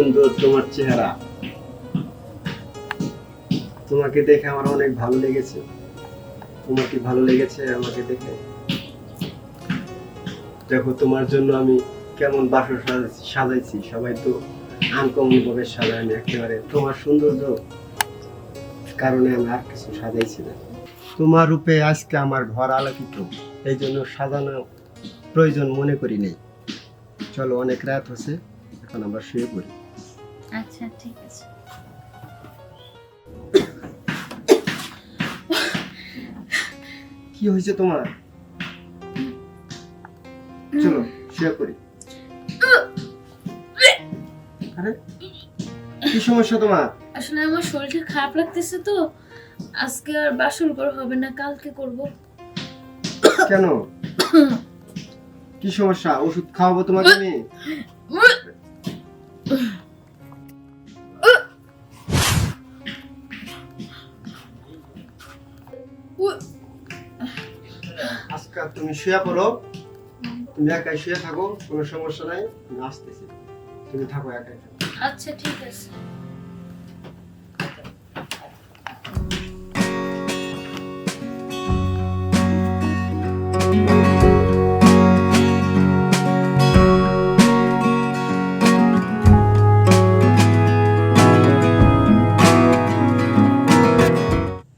সুন্দর তোমার চেহারা। তোমাকে দেখে আমার অনেক ভালো লেগেছে। তোমার কি ভালো লেগেছে আমাকে দেখে। দেখো, তোমার জন্য আমি কেমন বাসর সাজাইছি- সবাই তো আনকমন ভাবে আমি একেবারে। তোমার সৌন্দর্য কারণে আমি আর কিছু সাজাইছি না। তোমার রূপে আজকে আমার ঘর আলোকিত। এই জন্য সাজানো প্রয়োজন মনে করি নেই। চলো, অনেক রাত হচ্ছে, এখন আমরা শুয়ে পড়ি। আচ্ছা ঠিক আছে। কি হয়েছে তোমার? চলো শুয়ে পড়ি আরে কি সমস্যা তোমার? আসলে আমার শরীরটা খারাপ লাগতেছে তো। আজকে আর বাসন করা হবে না কালকে করব। কেন? কি সমস্যা? ওষুধ খাওয়াবো তোমাকে আমি তুমি শুয়ে পড়ো। তুমি একাই শুয়ে থাকো কোনো সমস্যা নাই আমি আসতেছি। তুমি থাকো একাই। আচ্ছা ঠিক আছে।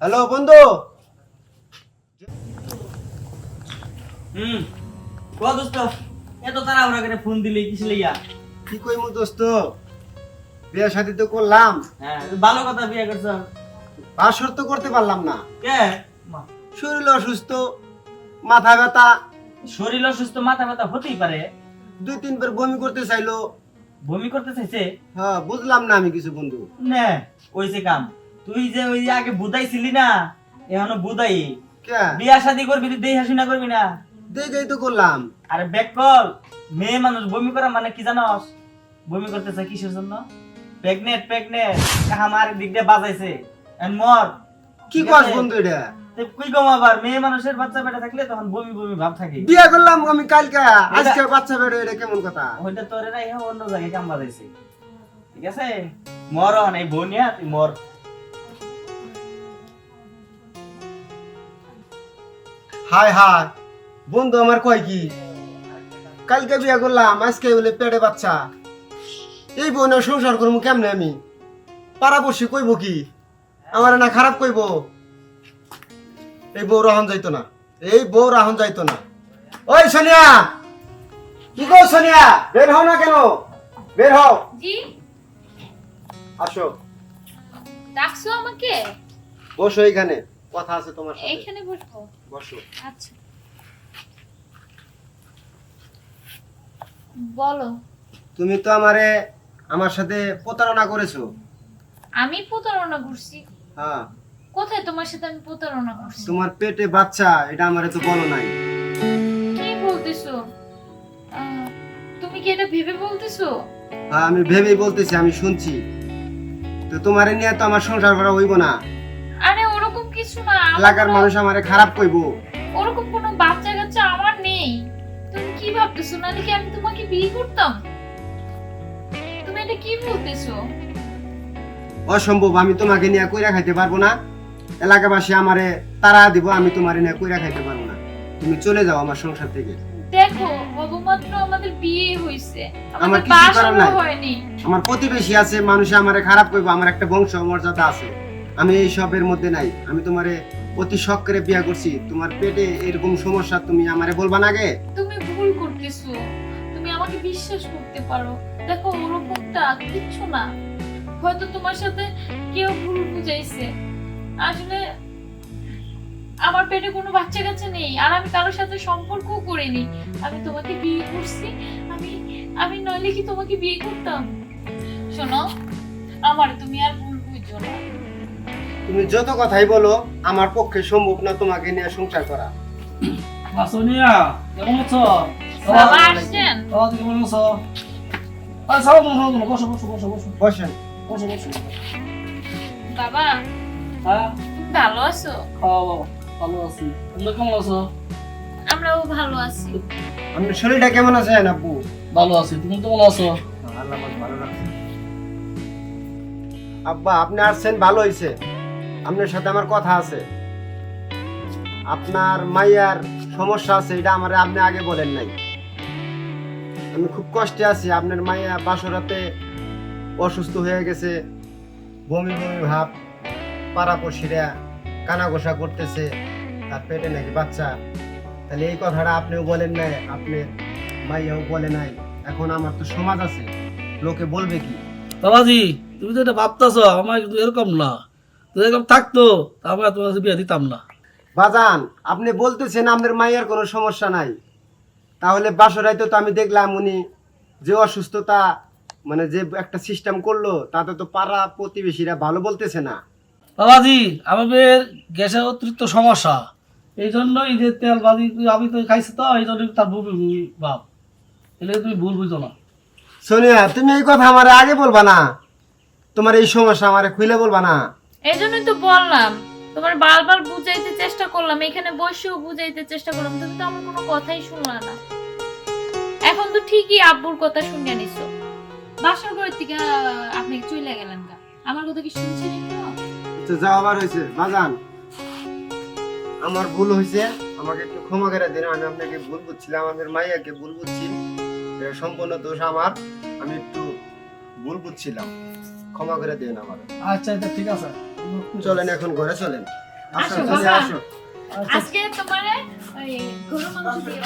হ্যালো বন্ধু। হুম। কো দোস্ত এত তাড়াহুড়া করে ফোন দিলি কিস লইয়া কি কইমু দোস্ত? বিয়ে শাদি তো করলাম। হ্যাঁ ভালো কথা বিয়ে করছ। বাসর তো করতে পারলাম না। কে? শরীর অসুস্থ মাথা ব্যথা। শরীর অসুস্থ মাথা ব্যথা হতেই পারে। দুই তিনবার বমি করতে চাইলো। বমি করতে চাইছে? হ্যাঁ বুঝলাম না আমি কিছু বন্ধু। নে ওইছে কাম। তুই যে ওই আগে বুদাইছিলি না এখনও বুদাই। কে? বিয়া শাদি করবি তুই দেহা শুনা করবি না। দেখেই তো করলাম। আরে ব্যাক কল মেয়ে মানুষ বমি করা মানে কি জানস বমি করতে চায় কিসের জন্য? প্রেগনেট প্রেগনেট আমার দিক দিয়ে বাজাইছে। এন্ড মর। কি কস বন্ধু এটা? তুই কই কম আবার? মেয়ে মানুষের বাচ্চা পেটে থাকলে তখন বমি বমি ভাব থাকে। বিয়ে করলাম আমি কালকে। আজকে বাচ্চা বেড়ে এটা কেমন কথা? ওইটা তোরে না ইহা অন্য জায়গায় কাম বাজাইছে। ঠিক আছে? মর হন এই বনিয়া তুই মর। হাই হাই। বন্ধু আমার কয় কি? কালকে বিয়ে করলাম আজকে বলে পেটে বাচ্চা। এই বোন সংসার করব কেমনে আমি? পাড়া বসে কইব কি? আমার না খারাপ কইব? এই বউ রাহন যাইতো না। এই বউ রাহন যাইতো না। ওই সোনিয়া! কি গো সোনিয়া? বের হও না কেন? বের হও। জি। আসো। ডাকছো আমাকে? বসো এইখানে। কথা আছে তোমার সাথে। এখানে বসবো। বসো। আচ্ছা। বলো। তুমি তো আমারে আমার সাথে প্রতারণা করেছ। আমি প্রতারণা করছি? হ্যাঁ। কোথায় তোমার সাথে আমি প্রতারণা করছি? তোমার পেটে বাচ্চা এটা আমারে তো বলো নাই। কি বলতেছো? আহ, তুমি কি এটা ভেবে বলতেছো? হ্যাঁ আমি ভেবেই বলতেছি আমি শুনছি। তো তোমারে নিয়ে তো আমার সংসার করা হইব না। আরে ওরকম কিছু না আমার এলাকার কোনো- মানুষ আমারে খারাপ কইবো। ওরকম কোনো বাচ্চা ভাবতেছো? আমি তোমাকে বিয়ে করতাম? তুমি এটা কি বলতেছো? অসম্ভব আমি তোমাকে নিয়ে কইরা খাইতে পারব না। এলাকাবাসী আমারে তারা দিব আমি তোমারে নিয়ে কইরা খাইতে পারব না। তুমি চলে যাও আমার সংসার থেকে। দেখো অবমাত্র আমাদের বিয়ে হয়েছে আমার কিছু করার নাই। আমার প্রতিবেশী আছে মানুষে আমারে খারাপ কইবো আমার একটা বংশ মর্যাদা আছে। আমি এই সবের মধ্যে নাই। আমি তোমারে অতি শখ করে বিয়া করছি। তোমার পেটে এরকম সমস্যা তুমি আমারে বলবা না আগে? তুমি করতেছো? তুমি আমাকে বিশ্বাস করতে পারো। দেখো ওরকমটা কিচ্ছু না। হয়তো তোমার সাথে কেউ ভুল বুঝাইছে। আসলে আমার পেটে কোনো বাচ্চা কাচ্চা নেই আর আমি কারোর সাথে সম্পর্কও করিনি। আমি তোমাকে বিয়ে করছি আমি আমি নইলে কি তোমাকে বিয়ে করতাম? শোনো আমার তুমি আর ভুল বুঝছ না। তুমি যত কথাই বলো আমার পক্ষে সম্ভব না তোমাকে নিয়ে সংসার করা। সোনিয়া কেমন আছো বাবা আসছেন তোমার কেমন আছো আরে সাও বসো বসো বসো বসো বসো বসেন বসো বসো বাবা হ্যাঁ তুমি ভালো আছো খাওয়া বাবা ভালো আছি তোমরা কেমন আছো আমরাও ভালো আছি আপনার শরীরটা কেমন আছে আব্বু ভালো আছি তুমি কেমন আছো আল্লাহ ভালো রাখছে আব্বা আপনি আসছেন ভালো হয়েছে আপনার সাথে আমার কথা আছে। আপনার মাইয়ার সমস্যা আছে, এটা আমার আপনি আগে বলেন নাই। আমি খুব কষ্টে আছি, আপনার মাইয়া বাসরাতে অসুস্থ হয়ে গেছে, বমি বমি ভাব পাড়াপড়শিরা কানাঘোষা করতেছে, তার পেটে নাকি বাচ্চা। তাহলে এই কথাটা আপনিও বলেন নাই, আপনি মাইয়াও বলে নাই। এখন আমার তো সমাজ আছে, লোকে বলবে কি? বাবাজি, তুমি তো এটা ভাবতেছ আমার এরকম না। এরকম থাকতো আমরা তোমার বিয়ে দিতাম না। বাজান আপনি বলতেছেন আপনার মায়ের কোনো সমস্যা নাই। তাহলে বাসরাইতে তো আমি দেখলাম উনি যে অসুস্থতা মানে যে একটা সিস্টেম করল তাতে তো পাড়া প্রতিবেশীরা ভালো বলতেছে না। বাবাজি আমাদের গ্যাসের অতিরিক্ত সমস্যা। এই জন্য এই যে তেল বাজি আমি তো খাইছি তো এই জন্য তার বুবি ভাব এটা তুমি ভুল বুঝো না। সোনিয়া তুমি এই কথা আমার আগে বলবা না। তোমার এই সমস্যা আমার খুলে বলবা না। এই জন্যই তো বললাম। তোমার বারবার বুঝাইতে চেষ্টা করলাম এখানে বসেও বুঝাইতে চেষ্টা করলাম তুমি তো আমার কোনো কথাই শুনলা না। এখন তো ঠিকই আব্বুর কথা শুনে নিছো। বাসার ঘরের থেকে আপনি চলে গেলেন গা। আমার কথা কি শুনছেন একটু তো যা আবার হয়েছে বাজান। আমার ভুল হয়েছে আমাকে একটু ক্ষমা করে দিন আমি আপনাকে ভুল বুঝছিলাম আমাদের মাইয়াকে ভুল বুঝছি এটা সম্পূর্ণ দোষ আমার আমি একটু ভুল বুঝছিলাম। ক্ষমা করে দিন আমার আচ্ছা আচ্ছা ঠিক আছে। চলেন এখন ঘরে চলেন। আসো আসো, আজকে তোমার ওই গরু মাংস দিয়ে